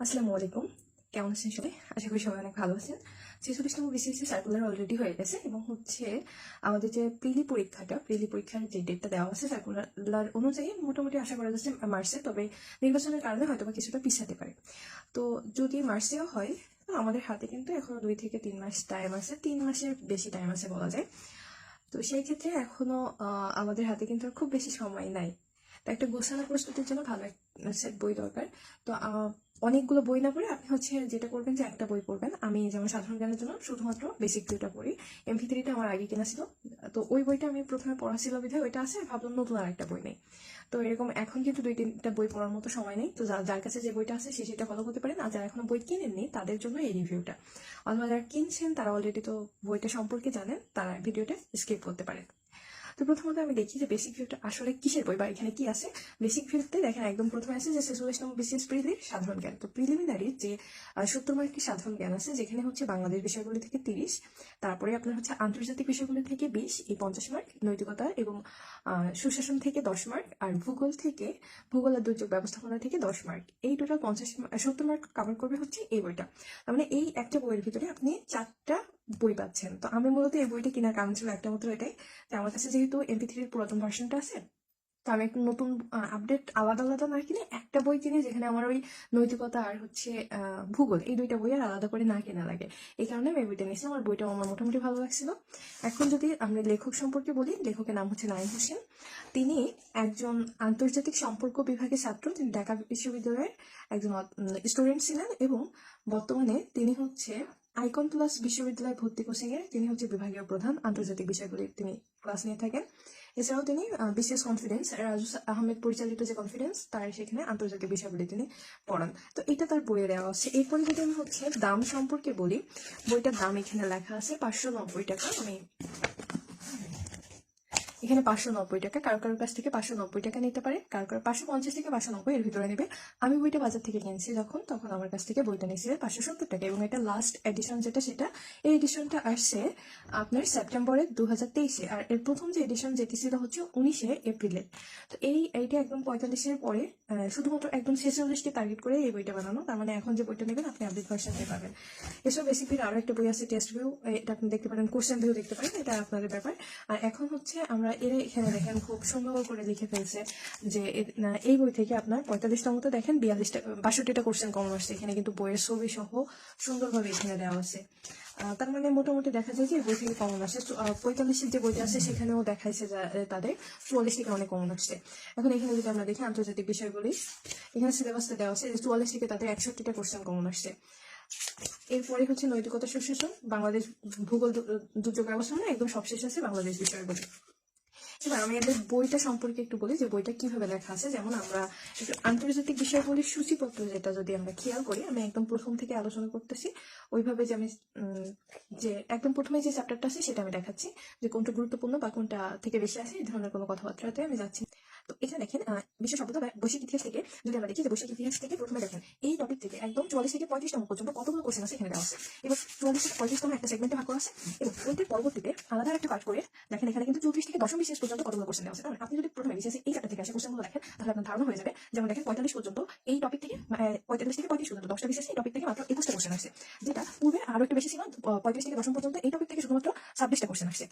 আসসালামু আলাইকুম। কেমন আছেন সবাই? আশা করি সবাই অনেক ভালো আছেন। ছেচল্লিশতম বিসিএসসি সার্কুলার অলরেডি হয়ে গেছে এবং হচ্ছে আমাদের যে প্রিলি পরীক্ষাটা প্রিলি পরীক্ষার যে ডেটটা দেওয়া আছে সার্কুলার অনুযায়ী মোটামুটি আশা করা যাচ্ছে মার্চে তবে নির্বাচনের কারণে হয়তো বা কিছুটা পিছাতে পারে। তো যদি মার্চেও হয় আমাদের হাতে কিন্তু এখনও দুই থেকে তিন মাস টাইম আছে, তিন মাসের বেশি টাইম আছে বলা যায়। তো সেই ক্ষেত্রে এখনও আমাদের হাতে কিন্তু খুব বেশি সময় নাই। তো একটা গোছানো প্রস্তুতির জন্য ভালো সেট বই দরকার। তো অনেকগুলো বই না পড়ে আপনি হচ্ছে যেটা করবেন যে একটা বই পড়বেন। আমি যেমন সাধারণ জ্ঞানের জন্য শুধুমাত্র বেসিক ভিউটা পড়ি। এমভি থ্রিটা আমার আগে কেনা ছিল। তো ওই বইটা আমি প্রথমে পড়া ছিল বিধায় ওইটা আছে ভাবলাম নতুন আর একটা বই নেই। তো এরকম এখন কিন্তু দুই তিনটা বই পড়ার মতো সময় নেই। তো যার কাছে যে বইটা আছে সে সেটা ফলো করতে পারেন আর যারা এখনও বই কিনেননি, তাদের জন্য এই রিভিউটা অথবা যারা কিনছেন, তারা অলরেডি তো বইটা সম্পর্কে জানেন, তারা ভিডিওটা স্কিপ করতে পারেন। তো প্রথমত আমি দেখি যে বেসিক ভিউটা আসলে কিসের বই বা এখানে কি আছে? বেসিক ভিউতে দেখেন একদম প্রথমে আছে যে ছেচল্লিশতম বিশেষ প্রিলির সাধারণ জ্ঞান। তো প্রিলিমিনারি যে সত্তর মার্কের সাধারণ জ্ঞান আছে, যেখানে হচ্ছে বাংলাদেশ বিষয়গুলি থেকে তিরিশ, তারপরে আপনার হচ্ছে আন্তর্জাতিক বিষয়গুলি থেকে বিশ, এই পঞ্চাশ মার্ক নৈতিকতা এবং সুশাসন থেকে দশ মার্ক, আর ভূগোল থেকে, ভূগোল আর দুর্যোগ ব্যবস্থাপনা থেকে দশ মার্ক। এই টোটাল পঞ্চাশ, সত্তর মার্ক কভার করবে হচ্ছে এই বইটা। তার মানে এই একটা বইয়ের ভিতরে আপনি চারটা বই পাচ্ছেন। তো আমি মূলত এই বইটা কেনার কারণ ছিল একটা মাত্র এটাই। যে আমার কাছে যেহেতু এমপি থ্রির পুরাতন ভার্সনটা আছে, তো আমি একটু নতুন আপডেট আলাদা আলাদা না কিনে একটা বই কিনে যেখানে আমার ওই নৈতিকতা আর হচ্ছে ভূগোল এই দুইটা বই আর আলাদা করে না কেনা লাগে। এই কারণে আমি বইটা নিয়েছিলাম আমার বইটা আমার মোটামুটি ভালো লাগছিল। এখন যদি আমরা লেখক সম্পর্কে বলি, লেখকের নাম হচ্ছে নাইম হোসেন। তিনি একজন আন্তর্জাতিক সম্পর্ক বিভাগের ছাত্র। তিনি ঢাকা বিশ্ববিদ্যালয়ের একজন স্টুডেন্ট ছিলেন এবং বর্তমানে তিনি হচ্ছে আইকন প্লাস বিশ্ববিদ্যালয়ে ভর্তি কোচিংয়ে তিনি হচ্ছে বিভাগীয় প্রধান, আন্তর্জাতিক বিষয়গুলি তিনি ক্লাস নিয়ে থাকেন। এছাড়াও তিনি বিশেষ কনফিডেন্স রাজু আহমেদ পরিচালিত যে কনফিডেন্স তার সেখানে আন্তর্জাতিক বিষয়গুলি তিনি পড়ান। তো এটা তার বইয়ে দেওয়া আছে। এরপরে যদি আমি হচ্ছে দাম সম্পর্কে বলি, বইটার দাম এখানে লেখা আছে পাঁচশো নব্বই টাকা। আমি এখানে পাঁচশো নব্বই টাকা। কারও কারোর কাছ থেকে পাঁচশো নব্বই টাকা নিতে পারে, কারও কারও পাঁচশো পঞ্চাশ থেকে পাঁচশো নব্বই এর ভিতরে নেবে। আমি বইটা বাজার থেকে কিনছি যখন, তখন আমার কাছ থেকে বইটা নিয়েছিলেন পাঁচশো সত্তর টাকা। এবং এটা লাস্ট এডিশন যেটা, সেটা এই এডিশনটা আসছে আপনার সেপ্টেম্বরের দু হাজার তেইশে। আর এর প্রথম যে এডিশন যেটি ছিল হচ্ছে উনিশে এপ্রিলে। তো এই, এইটা একদম পঁয়তাল্লিশের পরে শুধুমাত্র একদম ছেচল্লিশকে টার্গেট করে এই বইটা বানানো। তার মানে এখন যে বইটা নেবেন, আপনি আপডেট ভার্সন পেয়ে পাবেন। এসব বেসিক ভিউ আরও একটা বই আছে টেস্ট ভিউ এটা আপনি দেখতে পারেন কোশ্চেন ভিউ দেখতে পারেন, এটা আপনাদের ব্যাপার। আর এখন হচ্ছে আমরা এর এখানে দেখেন খুব সুন্দর করে লিখে ফেলছে যে এই বই থেকে আপনার পঁয়তাল্লিশটা মতো দেখেন, বিয়াল্লিশটা, বাষট্টিটা কোশ্চেন কমন আসছে। এখানে কিন্তু বইয়ের ছবি সহ সুন্দরভাবে এখানে দেওয়া আছে। তার মানে মোটামুটি দেখা যায় যে বই থেকে কমন আসে পঁয়তাল্লিশের যে বইটা আছে, সেখানেও দেখাইছে তাদের চুয়াল্লিশ থেকে অনেক কমন আসছে। এখন এখানে যদি আমরা দেখি আন্তর্জাতিক বিষয়গুলি, এখানে সিলেবাসটা দেওয়া আছে যে চুয়াল্লিশ থেকে তাদের একষট্টিটা কোশ্চেন কমন আসছে। এরপরে হচ্ছে নৈতিকতা সুশাসন বাংলাদেশ ভূগোল দুর্যোগ ব্যবস্থাপনা একদম সবশেষ আছে বাংলাদেশ বিষয়গুলি। এবার আমি এদের বইটা সম্পর্কে একটু বলি, যে বইটা কীভাবে লেখা আছে। যেমন আমরা একটু আন্তর্জাতিক বিষয়গুলির সূচিপত্র যেটা যদি আমরা খেয়াল করি, আমি একদম প্রথম থেকে আলোচনা করতেছি। ওইভাবে যে আমি যে একদম প্রথমে যে চ্যাপ্টারটা আছে, সেটা আমি দেখাচ্ছি। যে কোনটা গুরুত্বপূর্ণ বা কোনটা থেকে বেশি আছে এই ধরনের কোনো কথাবার্তাতে আমি যাচ্ছি তো এখানে দেখেন বিশ্ব সভ্যতা বৈশ্বিক ইতিহাস থেকে যদি আমরা দেখি যে বৈশ্বিক ইতিহাস থেকে প্রথমে দেখেন, এই টপিক থেকে একদম চুয়াল্লিশ থেকে পঁয়ত্রিশতম পর্যন্ত কতগুলো কোশ্চেন আছে এখানে দেওয়া আছে। এবং চুয়াল্লিশ থেকে পঁয়ত্রিশতম একটা সেগমেন্টে ভাগ করা আছে এবং ওইটার পরবর্তীতে আলাদা একটা পাঠ করে দেখেন, এখানে কিন্তু চৌত্রিশ থেকে দশম বিশেষ পর্যন্ত কতগুলো কোশ্চেন দেওয়া আছে। কারণ আপনি যদি প্রথমে বিশেষ এই থেকে আসে কোশ্চেনগুলো দেখেন, তাহলে আপনার ধারণা হয়ে যাবে যেমন দেখেন পঁয়তাল্লিশ পর্যন্ত এই টপিক থেকে পঁয়তাল্লিশ থেকে পঁয়ত্রিশ পর্যন্ত, দশটা বিশেষ এই টপিক থেকে মাত্র একুশটা কোশ্চেন আসছে, যেটা পূর্বে আরও একটু বেশি ছিল পঁয়ত্রিশ থেকে দশম পর্যন্ত এই টপিক থেকে শুধুমাত্র ছাব্বিশটা কোশ্চেন আসছে।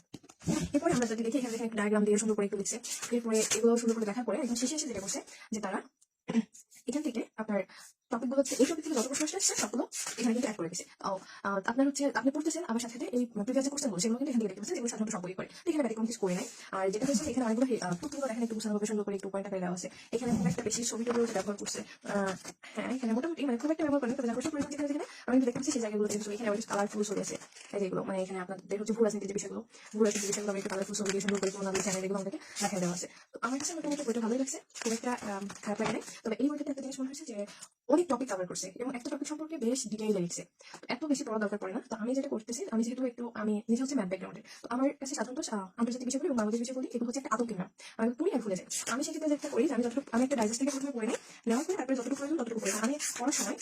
এরপরে আমরা যদি দেখি, এখানে ডায়াগ্রাম দিয়ে সুন্দর করে একটু লিখছে। এরপরে এগুলো সুন্দর করে দেখার পরে একদম শেষে এসে যেটা করছে যে তারা এখান থেকে আপনার টপিকগুলো হচ্ছে এই টপিক থেকে যত প্রশ্ন আসছে সবগুলো এখানে কিন্তু অ্যাড করে গেছে। আপনার হচ্ছে, আপনি পড়তেছেন আবার সাথে এই প্রিভিয়াস যে কোশ্চেন সেগুলো কিন্তু এখান থেকে দেখতে পাচ্ছেন, যেগুলো সাধারণত সব করে। এখানে ব্যতিক্রম কিছু করে নাই। আর যেটা হচ্ছে এখানে অনেকগুলো পুতুলগুলো দেখেন একটু গুছানোভাবে সুন্দর করে একটু পয়েন্ট আকারে দেওয়া আছে। এখানে খুব একটা বেশি ছবি টবিও ব্যবহার করছে। হ্যাঁ এখানে মোটামুটি মানে খুব একটা ব্যবহার করেন, তবে যা পরিমাণ যেখানে যেখানে আমি কিন্তু দেখতে পাচ্ছি সেই জায়গাগুলো কিন্তু এখানে অনেক কালারফুল ছবি আছে। যেগুলো মানে এখানে আপনাদের হচ্ছে ভূ রাজনীতির যে বিষয়গুলো, ভূ রাজনীতির বিষয়গুলো, আমি একটু কালারফুল ছবি দিয়ে সুন্দর করে ওনাদের চ্যানেল এগুলো আমাদেরকে দেখা দেওয়া আছে। আমার কাছে মোটামুটি বইটা ভালোই লাগছে, খুব একটা খারাপ লাগে তবে এই বইটাতে একটা জিনিস মনে হয়েছে যে অনেক টপিক কভার করছে এবং একটা টপিক সম্পর্কে বেশ ডিটেইলে লিখছে। এত বেশি পড়া দরকার পড়ে না। তো আমি যেটা করতেছি, আমি যেহেতু একটু, আমি নিজে হচ্ছে ম্যাথ ব্যাকগ্রাউন্ডে তো আমার কাছে সাধারণত আন্তর্জাতিক বিষয় বলি এবং বাংলাদেশ বিষয়গুলি এগুলো হচ্ছে একটা আতঙ্কের নাম আমি পুরি আর ভুলে যাই। আমি সেক্ষেত্রে যেটা করি আমি যতটুকু, আমি একটা ডাইজেস্ট থেকে প্রথমে করে নিই, নেওয়ার পরে তারপরে যতটুকু প্রয়োজন ততটুকু করি আমি পড়ার সময়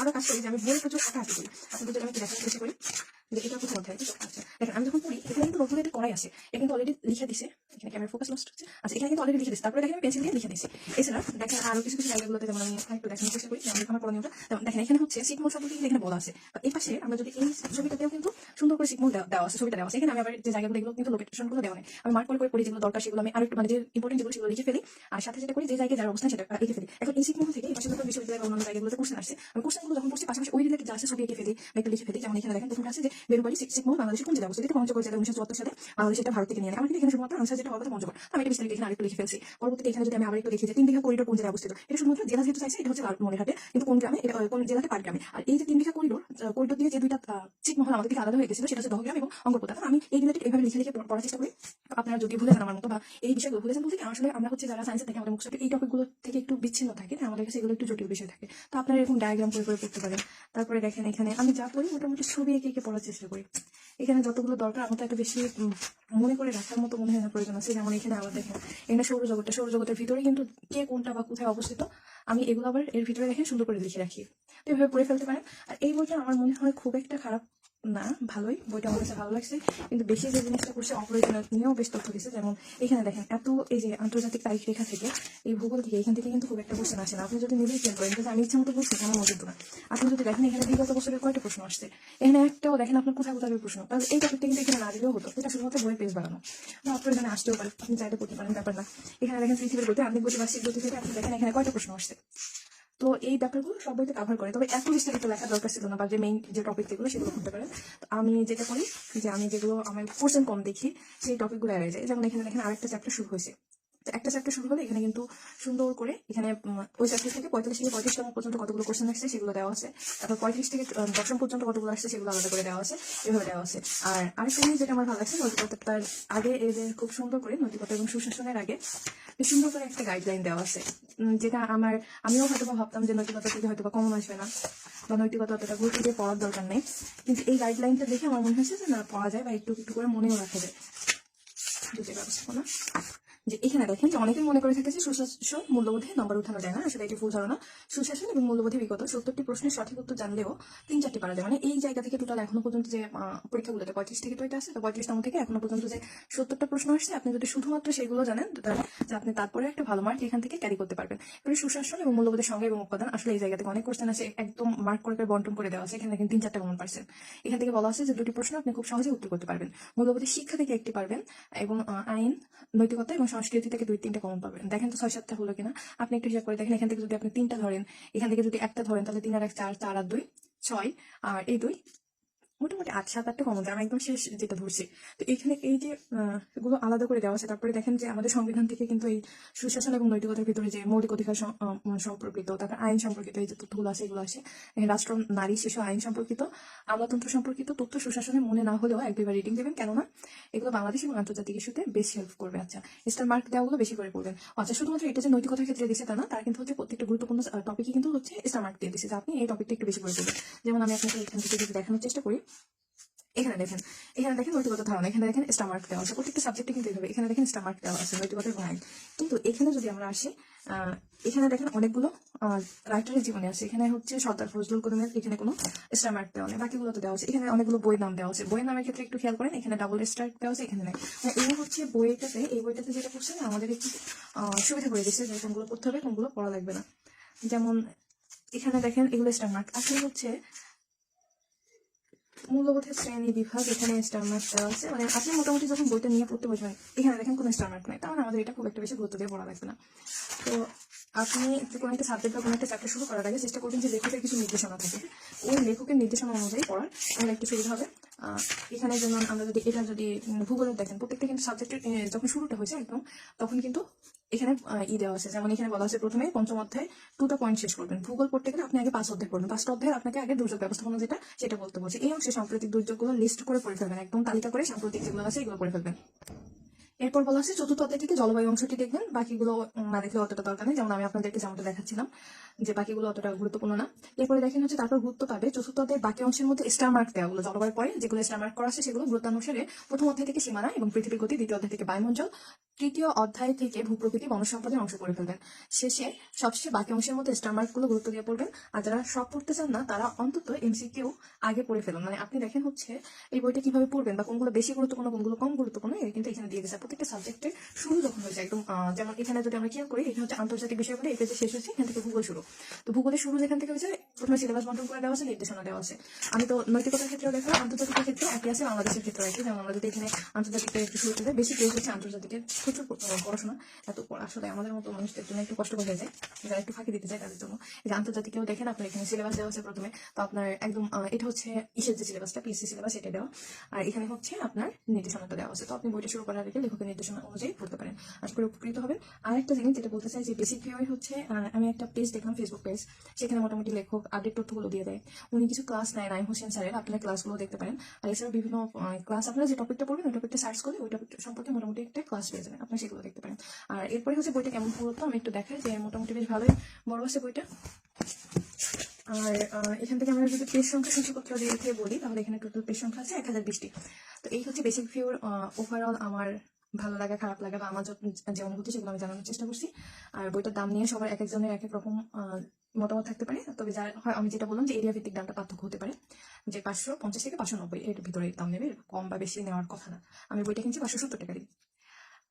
আরও কাজ করি যে আমি বই প্রচুর আঁকি করি। আপনাদের আমি ডাইজেস্ট চেষ্টা করি আচ্ছা। এখানে একটা আচ্ছা আরও একটু আমার যে জায়গাগুলো এগুলো কিন্তু লোকেশনগুলো দেওয়া নেই। আমি করে দরকার, সেগুলো আমি মানে ইম্পর্টেন্ট যেগুলো, সেগুলো লিখে ফেলি। আর সাথে যেটা করি যে জায়গায় যার সেটা লিখে ফেলি। এখন থেকে এই পাশে বিশ্ববিদ্যালয় বা অন্যান্য জায়গাগুলোতে কোশ্চেন পাশাপাশি ওই রিলেটেড যা আছে, ছবি এঁকে ফেলি, বা একটু লিখে ফেলি। যেমন এখানে দেখেন, প্রথমটা আছে যে বাংলাদেশের কোন জেলা অবস্থিত জেলা উনিশশো চুয়াত্তর সালে বাংলাদেশ এটা ভারত থেকে নিয়ে আমার কিন্তু এখানে শুধুমাত্র আনসার যেটা পঞ্চগড় তো আমি এটা বিস্তারিত এখানে লিখে ফেলছি। এখানে যদি আমি আবার একটু যে তিন বিঘা করিডোর কোন জেলায় অবস্থিত, এটা শুধুমাত্র জেলা যেহেতু চাইছে, এটা হচ্ছে কিন্তু কোন গ্রামে কোন জেলাতে গ্রামে? আর এই যে তিন বিঘা করিডোর করিডোর দিয়ে যে দুইটা আমাদের থেকে আলাদা হয়ে গেছিল, সেটা হচ্ছে দহগ্রাম এবং অঙ্গপোতা আমি এই এইভাবে লিখে লিখে পড়ার চেষ্টা করি। আপনারা যদি ভুলে যান আমার মতো বা এই বিষয়গুলো ভুলে যান, বলতে আসলে আমরা হচ্ছে যারা সায়েন্সের থেকে আমাদের মুখস্থ, এই টপিকগুলো থেকে একটু বিচ্ছিন্ন থাকে না আমাদের কাছে এগুলো একটু জটিল বিষয় থাকে। তো আপনারা এরকম ডায়াগ্রাম করে করে পড়তে পারেন। তারপরে দেখেন এখানে, আমি যা পড়ি মোটামুটি ছবি এঁকে এঁকে চেষ্টা করি। এখানে যতগুলো দরকার, আমার তো একটা বেশি মনে করে রাখার মতো মনে হয় প্রয়োজন আছে। যেমন এখানে আবার দেখেন, এটা সৌরজগৎটা, সৌরজগতের ভিতরে কিন্তু কে কোনটা বা কোথায় অবস্থিত, আমি এগুলো আবার এর ভিতরে রেখে সুন্দর করে লিখে রাখি। তো এভাবে পড়ে ফেলতে পারেন। আর এই বইটা আমার মনে হয় খুব একটা খারাপ না, ভালোই, বইটা আমার কাছে ভালো লাগছে। কিন্তু বেশি যে জিনিসটা করছে অপ্রয়োজনীয় নিয়েও বেশ তথ্য দিচ্ছে যেমন এখানে দেখেন, এত এই যে আন্তর্জাতিক তারিখ রেখা থেকে, এই ভূগোল থেকে, এখান থেকে কিন্তু খুব একটা কোশ্চেন আসে না। আপনি যদি নিজেই খেয়াল করেন কিন্তু আমি ইচ্ছা মতো বলছি আমার মজুদ না? আপনি যদি দেখেন, এখানে বিগত বছরের কয়টা প্রশ্ন আসছে। এখানে একটাও দেখেন, আপনার কোথায় কোথায় প্রশ্ন? তাহলে এই টপিকটা কিন্তু এখানে না দিলেও হতো। এটা শুধুমাত্র বই পেজ বানানো। বা আপনার এখানে আসতেও পারে, আপনি চাইতে করতে পারেন, ব্যাপার না। এখানে দেখেন, পৃথিবীর গতি আপনি গতি বার্ষিক গতি থেকে আপনি দেখেন, এখানে কয়টা প্রশ্ন আসছে। তো এই ব্যাপারগুলো সব বইতে কাভার করে। তবে এত বিস্তারিত লেখা দরকার ছিল না, বা যে মেইন যে টপিক যেগুলো সেগুলো করতে পারেন। তো আমি যেটা করি যে আমি যেগুলো আমার পোর্শন কম দেখি, সেই টপিকগুলো এড়িয়ে যায়। যেমন এখানে দেখেন আরেকটা চ্যাপ্টার শুরু হয়েছে। একটা চ্যাপ্টার শুরু হলে, এখানে কিন্তু সুন্দর করে এখানে ওই চ্যাপ্টার থেকে পঁয়তাল্লিশ থেকে পঁয়ত্রিশতম পর্যন্ত কতগুলো কোশ্চেন আসছে সেগুলো দেওয়া আছে। তারপর পঁয়ত্রিশ থেকে দশম পর্যন্ত কতগুলো আসছে সেগুলো আলাদা করে দেওয়া আছে, এভাবে দেওয়া আছে। আর আরেকটা জিনিস যেটা আমার ভালো লাগছে, নৈতিকতার আগে এদের খুব সুন্দর করে নৈতিকতা এবং সুশাসনের আগে সুন্দর করে একটা গাইডলাইন দেওয়া আছে যেটা আমার, আমিও হয়তো ভাবতাম যে নৈতিকতা থেকে হয়তো বা কমন আসবে না বা নৈতিকতা অতটা গুরুত্ব দিয়ে পড়ার দরকার নেই। কিন্তু এই গাইডলাইনটা দেখে আমার মনে হয়েছে যে না, পড়া যায় বা একটু একটু করে মনেও রাখা যায়। যে ব্যবস্থাপনা যে এখানে দেখেন যে অনেকে মনে করে থাকে যে সুশাসন মূল্যবোধে নম্বর উঠানো যায় না আসলে এটি ভুল ধারণা। সুশাসন এবং মূল্যবোধে বিগত সত্তরটি প্রশ্নের সঠিক উত্তর জানলেও তিন চারটি পারা যায়। মানে এই জায়গা থেকে টোটাল এখনও পর্যন্ত যে পরীক্ষাগুলোতে পঁয়ত্রিশ থেকে তো এটা আছে, তো পঁয়ত্রিশতম থেকে এখনও পর্যন্ত যে সত্তরটা প্রশ্ন আসছে, আপনি যদি শুধুমাত্র সেগুলো জানেন তাহলে যে আপনি তারপরে একটা ভালো মার্ক এখান থেকে ক্যারি করতে পারবেন। এবারে সুশাসন এবং মূল্যবোধের সঙ্গে এবং উপাদান, আসলে এই জায়গা থেকে অনেক কোশ্চেন আছে, একদম মার্ক করে করে বন্টন করে দেওয়া আছে। এখানে দেখেন তিন চারটা কমন পার্সেন্ট এখান থেকে বলা আছে যে দুটি প্রশ্ন আপনি খুব সহজে উত্তর করতে পারবেন। মূল্যবোধের শিক্ষা থেকে একটি পারবেন এবং আইন, নৈতিকতা এবং সংস্কৃতি থেকে দুই তিনটা কমন পাবেন। দেখেন তো ছয় সাতটা হলো কিনা। আপনি একটু হিসাব করে দেখেন, এখান থেকে যদি আপনি তিনটা ধরেন, এখান থেকে যদি একটা ধরেন, তাহলে তিন আর এক, চার চার আর দুই, ছয় আর এই দুই মোটামুটি আট সাত আটটা কমন আমি একদম শেষ যেটা ধরছি। তো এখানে এই যে এগুলো আলাদা করে দেওয়া আছে, তারপরে দেখেন যে আমাদের সংবিধান থেকে কিন্তু এই সুশাসন এবং নৈতিকতার ভিতরে যে মৌলিক অধিকার সম- সম্পর্কিত, তারপর আইন সম্পর্কিত, এই যে তথ্যগুলো আছে, এগুলো আছে। রাষ্ট্র, নারী, শিশু, আইন সম্পর্কিত, আমলাতন্ত্র সম্পর্কিত তথ্য সুশাসনে মনে না হলেও এক দুইবার রিডিং দেবেন। কেননা এগুলো বাংলাদেশ এবং আন্তর্জাতিক ইস্যুতে বেশি হেল্প করবে। আচ্ছা স্টার মার্ক দেওয়াগুলো বেশি করে পড়বেন। আচ্ছা শুধুমাত্র এটা যে নৈতিকতার ক্ষেত্রে দিচ্ছে তা না, তার কিন্তু হচ্ছে প্রত্যেকটা গুরুত্বপূর্ণ টপিকই কিন্তু হচ্ছে স্টার মার্ক দিয়ে দিচ্ছে আপনি এই টপিকটা একটু বেশি করে পড়বেন। যেমন আমি আপনাকে এখান থেকে দেখানোর চেষ্টা করি। এখানে দেখেন এখানে দেখেন নৈতিকতা ধারণা, এখানে দেখেন স্টামার্ক দেওয়া আছে। প্রত্যেকটা সাবজেক্টে কিন্তু এইভাবে এখানে দেখেন স্টামার্ক দেওয়া আছে নৈতিকতা এবং আইন কিন্তু এখানে যদি আমরা আসি এখানে দেখেন অনেকগুলো রাইটারের জীবনে আছে। এখানে হচ্ছে সর্দার ফজলুল করিমের এখানে কোনো স্টামার্ক দেওয়া নেই, বাকিগুলো তো দেওয়া আছে। এখানে অনেকগুলো বইয়ের নাম দেওয়া আছে। বইয়ের নামের ক্ষেত্রে একটু খেয়াল করেন, এখানে ডাবল স্টার দেওয়া আছে, এখানে নেই। মানে এই হচ্ছে বইটাতে, এই বইটাতে যেটা করছে না, আমাদের একটু সুবিধা করে দিচ্ছে যে কোনগুলো পড়তে হবে, কোনগুলো পড়া লাগবে না। যেমন এখানে দেখেন এগুলো স্টামার্ক আসলে হচ্ছে মূল্যবোধের শ্রেণি বিভাগ, এখানে স্টার দেওয়া আছে। মানে আপনি মোটামুটি যখন বইটা নিয়ে পড়তে বসবেন, এখানে দেখেন কোনো স্টার মার্ক নেই। তার আমাদের এটা খুব একটা বেশি গুরুত্ব দিয়ে পড়া লাগবে না। তো আপনি কোনো একটা সাবজেক্ট বা কোনো একটা চ্যাপ্টার শুরু করার আগে চেষ্টা করবেন যে লেখকের কিছু নির্দেশনা থাকে। ওই লেখকের নির্দেশনা অনুযায়ী পড়ার। তাহলে একটু সুবিধা হবে। এখানে যেমন আমরা যদি, এটা যদি ভূগোলের দেখেন, প্রত্যেকটা কিন্তু সাবজেক্টের যখন শুরুটা হয়েছে একদম, তখন কিন্তু এখানে ই দেওয়া আছে। যেমন এখানে বলা আছে, প্রথমে পঞ্চম অধ্যায় দুটো পয়েন্ট শেষ করবেন। ভূগোল পড়তে গেলে আপনি আগে পাঁচ অধ্যায় পড়বেন। পাঁচটা অধ্যায় আপনাকে আগে দুর্যোগ ব্যবস্থাপনা যেটা, সেটা বলতে বলছে। এই অংশে সাম্প্রতিক দুর্যোগগুলো লিস্ট করে পড়ে ফেলবেন। একদম তালিকা করে সাম্প্রতিক যেগুলো আছে, এগুলো পড়ে ফেলবেন। এরপর বলা আছে, চতুর্থ অধ্যায় থেকে জলবায়ু অংশটি দেখবেন। বাকিগুলো না দেখলে অতটা দরকার নেই। যেমন আমি আপনাদেরকে যেমনটা দেখাচ্ছিলাম, যে বাকিগুলো অতটা গুরুত্বপূর্ণ না। এরপরে দেখেন হচ্ছে, তারপর গুরুত্ব পাবে। চতুর্থ অধ্যায়ের বাকি অংশের মধ্যে স্টার মার্ক দেওয়াগুলো জলবায়ু পরে যেগুলো স্টার মার্ক করা আছে, সেগুলো গুরুত্বানুসারে প্রথম অধ্যায় থেকে সীমানা এবং পৃথিবীর গতি, দ্বিতীয় অধ্যায় থেকে বায়ুমণ্ডল তৃতীয় অধ্যায় থেকে ভূপ্রকৃতি বনসম্পদের অংশ পড়ে ফেলবেন। শেষে সবশেষে বাকি অংশের মধ্যে স্টার মার্কগুলো গুরুত্ব দিয়ে পড়বেন। আর যারা সব পড়তে চান না, তারা অন্তত এমসিকিউ আগে পড়ে ফেলুন। মানে আপনি দেখেন হচ্ছে, এই বইটা কীভাবে পড়বেন বা কোনগুলো বেশি গুরুত্বপূর্ণ, কোনগুলো কম গুরুত্বপূর্ণ এটা কিন্তু এখানে দিয়ে দিয়েছে। প্রত্যেকটা সাবজেক্টের শুরু যখন হয়েছে, একদম যেমন এখানে যদি আমরা খেয়াল করি, এখানে হচ্ছে আন্তর্জাতিক বিষয় বলে এই পেজে শেষ হচ্ছে এখান থেকে ভূগোল শুরু। তো ভূগোলের শুরু যেখান থেকে হয়েছে, প্রথমে সিলেবাস বন্টন করে দেওয়া আছে, নির্দেশনা দেওয়া আছে। আমি তো নৈতিকতার ক্ষেত্রেও দেখলাম আন্তর্জাতিক ক্ষেত্রে একই আছে, বাংলাদেশের ক্ষেত্রে একই। যেমন আমরা যদি এখানে আন্তর্জাতিকের একটু শুরু করে, বেশি কেউ হচ্ছে আন্তর্জাতিকের। প্রচুর পড়াশোনা এত আসলে আমাদের মতো মানুষদের জন্য একটু কষ্ট হয়ে যায়। যারা একটু ফাঁকি দিতে চায় তাদের জন্য। যে আন্তর্জাতিকেও দেখেন আপনার এখানে সিলেবাস দেওয়া আছে প্রথমে, তো আপনার একদম এটা হচ্ছে ইসের যে সিলেবাসটা পিএসসি সিলেবাস এটা দেওয়া। আর এখানে হচ্ছে আপনার নির্দেশনাটা দেওয়া আছে তো আপনি বইটা শুরু করার আগে লেখকের নির্দেশনা অনুযায়ী পড়তে পারেন। আশা করি উপকৃত হবেন। আর একটা জিনিস যেটা বলতে চাই যে বেসিক ভিউই হচ্ছে আমি একটা পেজ দেখলাম ফেসবুক পেজ সেখানে মোটামুটি লেখক আপডেট তথ্যগুলো দিয়ে দেয়। উনি কিছু ক্লাস নেয়, নাইম হোসেন স্যারের। আপনার ক্লাসগুলো দেখতে পারেন। আর এছাড়াও বিভিন্ন ক্লাস আপনারা যে টপিকটা পড়বেন, ওই টপিকটা সার্চ করে ওই টপিক সম্পর্কে মোটামুটি একটা ক্লাস পেয়ে যাবেন। আপনারা সেগুলো দেখতে পারেন। আর এরপরে হচ্ছে বইটা কেমন পুরোতো আমি একটু দেখাই যে মোটামুটি বেশ ভালোই বড় আছে বইটা। আর এখান থেকে আমরা যদি পেজ সংখ্যা সূচিপত্র দিয়ে বলি, তাহলে এখানে টোটাল পেজ সংখ্যা আছে এক হাজার বিশটি। তো এই হচ্ছে বেসিক ভিউর ওভারঅল আমার ভালো লাগা, খারাপ লাগা বা আমার যে অনুভূতি সেগুলো আমি জানানোর চেষ্টা করছি। আর বইটার দাম নিয়ে সবার এক একজনের এক এক রকম মতামত থাকতে পারে। তবে যার হয়, আমি যেটা বললাম যে এরিয়া ভিত্তিক দামটা পার্থক্য হতে পারে। যে পাঁচশো পঞ্চাশ থেকে পাঁচশো নব্বই, এর ভিতরে দাম নেবে, কম বা বেশি নেওয়ার কথা না। আমি বইটা কিনছি পাঁচশো সত্তর টাকা দিয়ে।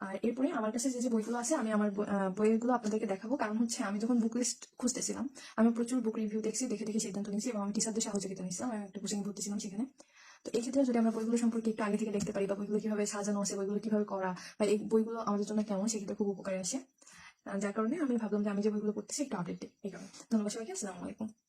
আর এরপরে আমার কাছে যে যে বইগুলো আছে, আমি আমার বইগুলো আপনাদেরকে দেখাবো। কারণ হচ্ছে আমি যখন বুক লিস্ট খুঁজতেছিলাম, আমি প্রচুর বুক রিভিউ দেখছি, দেখে দেখে সিদ্ধান্ত নিয়েছি এবং আমি টিচারদের সহযোগিতা নিয়েছিলাম। আমি একটা কোচিং ভর্তিছিলাম সেখানে। তো এই ক্ষেত্রে যদি আমরা বইগুলো সম্পর্কে একটু আগে থেকে দেখতে পারি বা বইগুলো কীভাবে সাজানো আছে বইগুলো কীভাবে করা বা এই বইগুলো আমাদের জন্য কেমন, সেক্ষেত্রে খুব উপকারে আসে। যার কারণে আমি ভাবলাম যে, আমি যে বইগুলো পড়তেছি, একটু আপডেট এই কারণে। ধন্যবাদ সবাইকে, আসসালামু আলাইকুম।